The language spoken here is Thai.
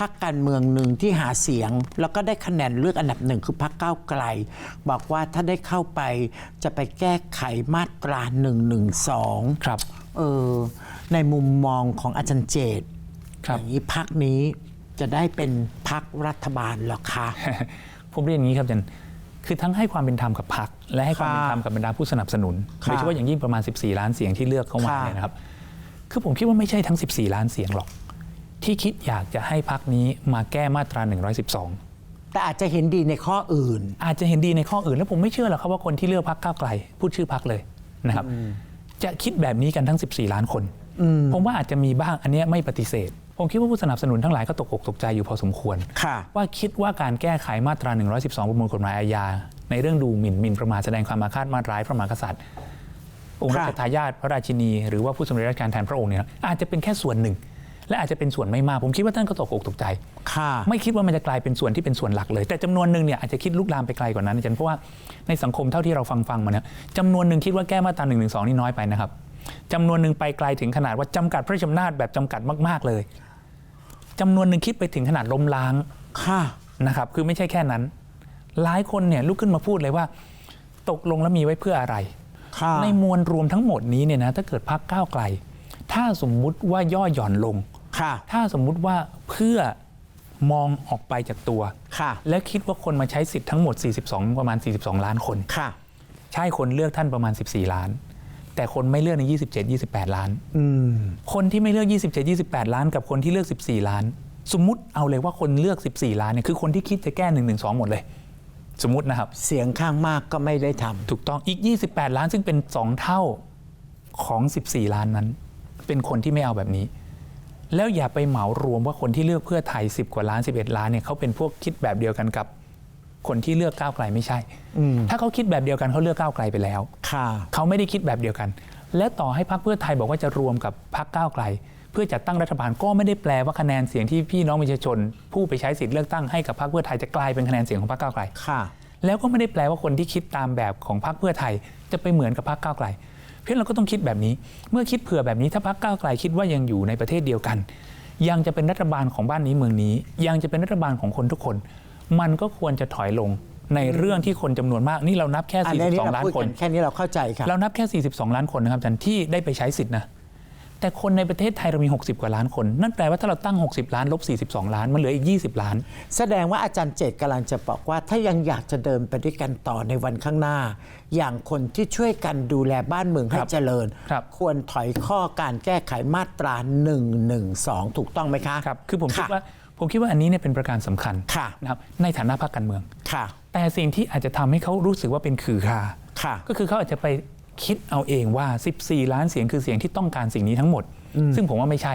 พักการเมืองหนึ่งที่หาเสียง แล้วก็ได้คะแนนเลือกอันดับหนึ่งคือพักก้าวไกล บอกว่าถ้าได้เข้าไปจะไปแก้ไขมาตรา1นึครับเออในมุมมองของอาจารย์เจตครับอย่างนี้พักนี้จะได้เป็นพักรัฐบาลเหรอคะผมเรียนอย่างนี้ครับอาจารย์คือทั้งให้ความเป็นธรรมกับพรรคและให้ความเป็นธรรมกับบรรดาผู้สนับสนุนค่ะโดยเฉพาะอย่างยิ่งประมาณ 14 ล้านเสียงที่เลือกเข้ามาค่ะเนี่ยนะครับ คือผมคิดว่าไม่ใช่ทั้ง 14 ล้านเสียงหรอก ที่คิดอยากจะให้พรรคนี้มาแก้มาตรา 112 แต่อาจจะเห็นดีในข้ออื่น อาจจะเห็นดีในข้ออื่น แล้วผมไม่เชื่อหรอกครับว่าคนที่เลือกพรรคก้าวไกล พูดชื่อพรรคเลยนะครับ จะคิดแบบนี้กันทั้ง 14 ล้านคนผมว่าอาจจะมีบ้างอันเนี้ยไม่ปฏิเสธ ผมคิดว่าผู้สนับสนุนทั้งหลายก็ตกอกตกใจอยู่พอสมควรค่ะว่าคิดว่าการแก้ไขมาตรา 112 ประมวลกฎหมายอาญา ในเรื่องดูหมิ่นหมิ่นประมาทแสดงความอาฆาตมาตร้ายพระมหากษัตริย์องค์รัชทายาทพระราชินี หรือว่าผู้สำเร็จราชการแทนพระองค์เนี่ยอาจจะเป็นแค่ส่วนหนึ่ง และอาจจะเป็นส่วนไม่มาก ผมคิดว่าท่านก็ตกอกตกใจ ค่ะไม่คิดว่ามันจะกลายเป็นส่วนที่เป็นส่วนหลักเลย แต่จำนวนหนึ่งเนี่ยอาจจะคิดลุกลามไปไกลกว่านั้นอาจารย์เพราะว่าในสังคมเท่าที่เราฟังฟังๆมาเนี่ยจำนวนหนึ่งคิดว่าแก้มาตรา1นึนี่น้อยไปนะครับจำนวนหนึ่งไปไกลถึงขนาดว่าจำกัดพระราชอำนาจแบบจำกัดมากๆเลยจำนวนหนึ่งคิดไปถึงขนาดล้มล้างค่ะ นะครับคือไม่ใช่แค่นั้น หลายคนเนี่ยลุกขึ้นมาพูดเลยว่า ตกลงแล้วมีไว้เพื่ออะไร ค่ะในมวลรวมทั้งหมดนี้เนี่ยนะถ้าเกิดพักก้าวไกล ถ้าสมมุติว่าย่อหย่อนลงค่ะ ถ้าสมมุติว่าเพื่อมองออกไปจากตัวค่ะและคิดว่าคนมาใช้สิทธิ์ทั้งหมด 42 ประมาณ 42 ล้านคนค่ะ ใช่คนเลือกท่านประมาณ 14 ล้าน แต่คนไม่เลือกใน 27 28 ล้านอืมคนที่ไม่เลือก 27 28 ล้าน กับคนที่เลือก 14 ล้าน สมมุติเอาเลยว่าคนเลือก 14 ล้านเนี่ยคือคนที่คิดจะแก้1 1 2หมดเลย สมมตินะครับ เสียงข้างมากก็ไม่ได้ทำถูกต้องอีก 28 ล้านซึ่งเป็น 2 เท่าของ 14 ล้านนั้น เป็นคนที่ไม่เอาแบบนี้ แล้วอย่าไปเหมารวมว่าคนที่เลือกเพื่อไทย 10 กว่าล้าน 11 ล้านเนี่ยเขาเป็นพวกคิดแบบเดียวกันกับคนที่เลือกก้าวไกลไม่ใช่ ถ้าเขาคิดแบบเดียวกันเขาเลือกก้าวไกลไปแล้วค่ะเขาไม่ได้คิดแบบเดียวกัน และต่อให้พรรคเพื่อไทยบอกว่าจะรวมกับพรรคก้าวไกล เพื่อจัดตั้งรัฐบาลก็ไม่ได้แปลว่าคะแนนเสียงที่พี่น้องประชาชน ผู้ไปใช้สิทธิ์เลือกตั้งให้กับพรรคเพื่อไทยจะกลายเป็นคะแนนเสียงของพรรคก้าวไกลค่ะแล้วก็ไม่ได้แปลว่าคนที่คิดตามแบบของพรรคเพื่อไทย จะไปเหมือนกับพรรคก้าวไกล เพราะฉะนั้นเราก็ต้องคิดแบบนี้ เมื่อคิดเผื่อแบบนี้ถ้าพรรคก้าวไกลคิดว่ายังอยู่ในประเทศเดียวกัน ยังจะเป็นรัฐบาลของบ้านนี้เมืองนี้ ยังจะเป็นรัฐบาลของคนทุกคน มันก็ควรจะถอยลงในเรื่องที่คนจำนวนมากนี่เรานับแค่อันนี้42เราล้านพูดคนกันแค่นี้เราเข้าใจค่ะเรานับแค่ 42 ล้านคนนะครับอาจารย์ที่ได้ไปใช้สิทธินะ แต่คนในประเทศไทยเรามี 60 กว่าล้านคน นั่นแปลว่าถ้าเราตั้ง 60 ล้านลบ 42 ล้าน มันเหลืออีก 20 ล้าน แสดงว่าอาจารย์เจตกำลังจะบอกว่า ถ้ายังอยากจะเดินไปด้วยกันต่อในวันข้างหน้า อย่างคนที่ช่วยกันดูแลบ้านเมืองให้ครับเจริญ ครับควรถอยข้อการแก้ไขมาตรา 112 ถูกต้องไหมคะครับคือผมคิดะว่าผมคิดว่าอันนี้เนี่ยเป็นประการสำคัญค่ะนะครับในฐานะพรรคการเมือง ค่ะแต่สิ่งที่อาจจะทำให้เขารู้สึกว่าเป็นขื่อคาค่ะ ก็คือเขาอาจจะไป คิดเอาเองว่า 14 ล้านเสียงคือเสียงที่ต้องการสิ่งนี้ทั้งหมด ซึ่งผมว่าไม่ใช่